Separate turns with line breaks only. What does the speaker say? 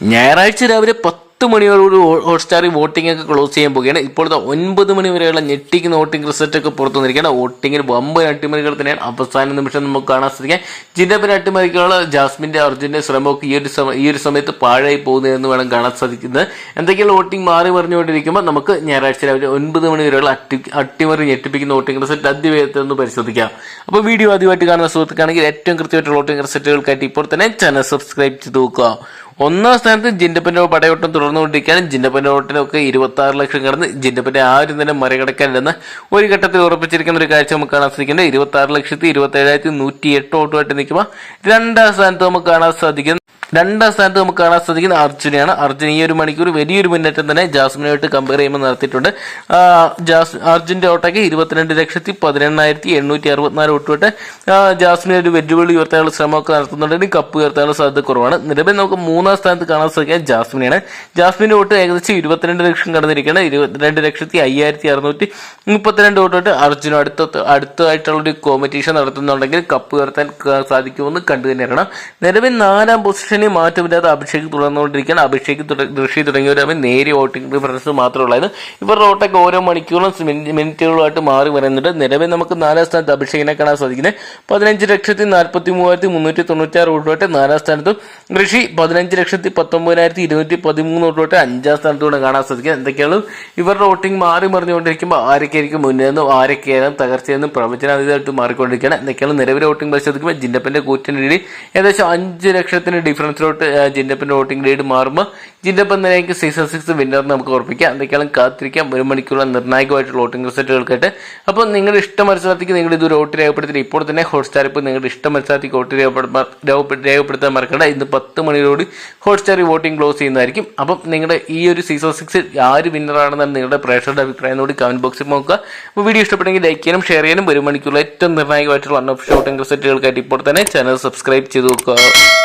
ഞായറാഴ്ച രാവിലെ പത്ത് മണിയോടുകൂടി ഹോട്ട്സ്റ്റാറിൽ വോട്ടിംഗ് ഒക്കെ ക്ലോസ് ചെയ്യാൻ പോവുകയാണ്. ഇപ്പോഴത്തെ ഒൻപത് മണി വരെയുള്ള ഞെട്ടിക്കുന്ന വോട്ടിംഗ് റിസൾട്ട് ഒക്കെ പുറത്തു വന്നിരിക്കുകയാണ്. വോട്ടിങ്ങിൽ വമ്പൻ അട്ടിമറികൾ തന്നെയാണ് അവസാന നിമിഷം നമുക്ക് കാണാൻ സാധിക്കാം ജിന്നപ്പൻ അട്ടിമറിക്കുള്ള ജാസ്മിന്റെ അർജുന്റെ ശ്രമമൊക്കെ ഈ ഒരു സമയം ഈ ഒരു സമയത്ത് പാഴായി പോകുന്നതെന്ന് വേണം കാണാൻ സാധിക്കുന്നത്. എന്തൊക്കെയാണ് വോട്ടിംഗ് മാറി പറഞ്ഞുകൊണ്ടിരിക്കുമ്പോൾ നമുക്ക് ഞായറാഴ്ച രാവിലെ ഒൻപത് മണി വരെയുള്ള അട്ടി അട്ടിമറി ഞെട്ടിപ്പിക്കുന്ന വോട്ടിംഗ് റിസൾട്ട് അതിവേഗത്തിൽ ഒന്ന് പരിശോധിക്കാം. അപ്പോൾ വീഡിയോ ആദ്യമായിട്ട് കാണുന്ന സുഹൃത്തുക്കാണെങ്കിൽ ഏറ്റവും കൃത്യമായിട്ടുള്ള വോട്ടിംഗ് റിസൾട്ടുകൾക്കായിട്ട് ഇപ്പോൾ തന്നെ ചാനൽ സബ്സ്ക്രൈബ് ചെയ്ത് നോക്കുക. ഒന്നാം സ്ഥാനത്ത് ജിൻഡപ്പന്റെ പടയോട്ടം തുടർന്നുകൊണ്ടിരിക്കുകയാണ്. ജിൻഡപ്പന്റെ ഓട്ടിനൊക്കെ ഇരുപത്തി ആറ് ലക്ഷം കടന്ന് ജിൻഡപ്പന്റെ ആരും തന്നെ മറികടക്കാനില്ലെന്ന് ഒരു ഘട്ടത്തിൽ ഉറപ്പിച്ചിരിക്കുന്ന ഒരു കാഴ്ച നമുക്ക് കാണാൻ സാധിക്കുന്നത് ഇരുപത്തി ആറ് ലക്ഷത്തി ഇരുപത്തി ഏഴായിരത്തി നൂറ്റി എട്ട് വോട്ടുമായിട്ട് നിൽക്കുമ്പോൾ രണ്ടാം സ്ഥാനത്ത് നമുക്ക് കാണാൻ സാധിക്കുന്നത് രണ്ടാം സ്ഥാനത്ത് നമുക്ക് കാണാൻ സാധിക്കുന്ന അർജുനെയാണ്. അർജുൻ ഈ ഒരു മണിക്കൂർ വലിയൊരു മുന്നേറ്റം തന്നെ ജാസ്മിനുമായിട്ട് കമ്പയർ ചെയ്യുമ്പോൾ നടത്തിയിട്ടുണ്ട്. അർജുന്റെ ജാസ് അർജുന്റെ ഓട്ടയ്ക്ക് ഇരുപത്തിരണ്ട് ലക്ഷത്തി പതിനെണ്ണായിരത്തി എണ്ണൂറ്റി അറുപത്തിനാല് വോട്ടുമായിട്ട് ആ, ജാസ്മിനെ ഒരു വെല്ലുവിളി ഉയർത്താനുള്ള ശ്രമമൊക്കെ നടത്തുന്നുണ്ടെങ്കിൽ കപ്പ് ഉയർത്താനുള്ള സാധ്യത കുറവാണ്. നിലവിൽ നമുക്ക് മൂന്നാം സ്ഥാനത്ത് കാണാൻ സാധിക്കുക ജാസ്മിനെയാണ്. ജാസ്മിന്റെ വോട്ട് ഏകദേശം ഇരുപത്തിരണ്ട് ലക്ഷം കടന്നിരിക്കുകയാണ്. ഇരുപത്തിരണ്ട് ലക്ഷത്തി അയ്യായിരത്തി അറുന്നൂറ്റി മുപ്പത്തിരണ്ട് വോട്ടുമായിട്ട് അർജുനും അടുത്ത അടുത്തതായിട്ടുള്ള ഒരു കോമ്പറ്റീഷൻ നടത്തുന്നുണ്ടെങ്കിൽ കപ്പ് ഉയർത്താൻ സാധിക്കുമെന്ന് കണ്ടു തന്നെ നിലവിൽ നാലാം പൊസിഷനിൽ മാറ്റമില്ലാതെ അഭിഷേക് തുടർന്നുകൊണ്ടിരിക്കുകയാണ്. അഭിഷേക് ഋഷി തുടങ്ങിയവർ തമ്മിൽ നേരിയ വോട്ടിംഗ് ഡിഫറൻസ് മാത്രമേ ഉള്ളായിരുന്നു. ഇവരുടെ വോട്ടൊക്കെ ഓരോ മണിക്കൂറും മിനി- മിനിറ്റുകളുമായിട്ട് മാറി വരുന്നുണ്ട്. നിലവിൽ നമുക്ക് നാലാം സ്ഥാനത്ത് അഭിഷേകിനെ കാണാൻ സാധിക്കുന്നത്. പതിനഞ്ച് ലക്ഷത്തി നാൽപ്പത്തി മൂവായിരത്തി മുന്നൂറ്റി തൊണ്ണൂറ്റാറ് വോട്ടുമായിട്ട് നാലാം സ്ഥാനത്തും ഋഷി പതിനഞ്ച് ലക്ഷത്തി പത്തൊമ്പതിനായിരത്തി ഇരുന്നൂറ്റി പതിമൂന്ന് വോട്ടുമായിട്ട് അഞ്ചാം സ്ഥാനത്തൂടെ കാണാൻ സാധിക്കുക എന്തൊക്കെയാണ്? ഇവരുടെ വോട്ടിംഗ് മാറി മറിഞ്ഞുകൊണ്ടിരിക്കുമ്പോൾ ആരൊക്കെയായിരിക്കും മുന്നേന്നും ആരൊക്കെയായാലും തകർച്ചയെന്നും പ്രവചനാതീതമായിട്ട് മാറിക്കൊണ്ടിരിക്കുകയാണ്. എന്തൊക്കെയാണ് നിലവിലെ വോട്ടിംഗ് പരിശോധിക്കുമ്പോൾ ജിന്നപ്പന്റെ കൂറ്റൻ ലീഡ് ഏകദേശം അഞ്ച് ലക്ഷത്തിന് ഡിഫറൻസിലോട്ട് ആ, ജിൻഡപ്പിന്റെ വോട്ടിംഗ് ലീഡ് മാറുമ്പോൾ ജിന്നപ്പൻ നിലയ്ക്ക് സീസൺ സിക്സ് വിന്നർ നമുക്ക് ഉറപ്പിക്കാം എന്തൊക്കെയാണ് കാത്തിരിക്കാം. ഒരു മണിക്കൂറുള്ള നിർണായകമായിട്ടുള്ള വോട്ടിംഗ് റിസൾട്ടുകൾക്കായിട്ട് അപ്പോൾ നിങ്ങളുടെ ഇഷ്ട മത്സരത്തിക്ക് നിങ്ങൾ ഇതൊരു വോട്ട് രേഖപ്പെടുത്തി ഇപ്പോൾ തന്നെ ഹോട്ട്സ്റ്റാർ ഇപ്പോൾ നിങ്ങളുടെ ഇഷ്ട മത്സരത്തിക്ക് വോട്ട് രേഖപ്പെടുത്താൻ മറക്കണ്ട. ഇന്ന് പത്ത് മണിയോട് ഹോട്ട്സ്റ്റാർ വോട്ടിംഗ് ക്ലോസ് ചെയ്യുന്നതായിരിക്കും. അപ്പം നിങ്ങളുടെ ഈ ഒരു സീസൺ സിക്സ് ആര് വിന്നറാണെന്നാണ് നിങ്ങളുടെ പ്രേക്ഷകരുടെ അഭിപ്രായം. കൂടി കമന്റ് ബോക്സിൽ നോക്കുക. അപ്പോൾ വീഡിയോ ഇഷ്ടപ്പെട്ടെങ്കിൽ ലൈക്ക് ചെയ്യാനും ഷെയർ ചെയ്യാനും. ഒരു മണിക്കൂറിൽ ഏറ്റവും നിർണായകമായിട്ടുള്ള വൺ ഓഫ് ഷോട്ടിംഗ് റിസൾട്ടുകൾക്കായിട്ട് ഇപ്പോൾ തന്നെ ചാനൽ സബ്സ്ക്രൈബ് ചെയ്ത് നോക്കുക.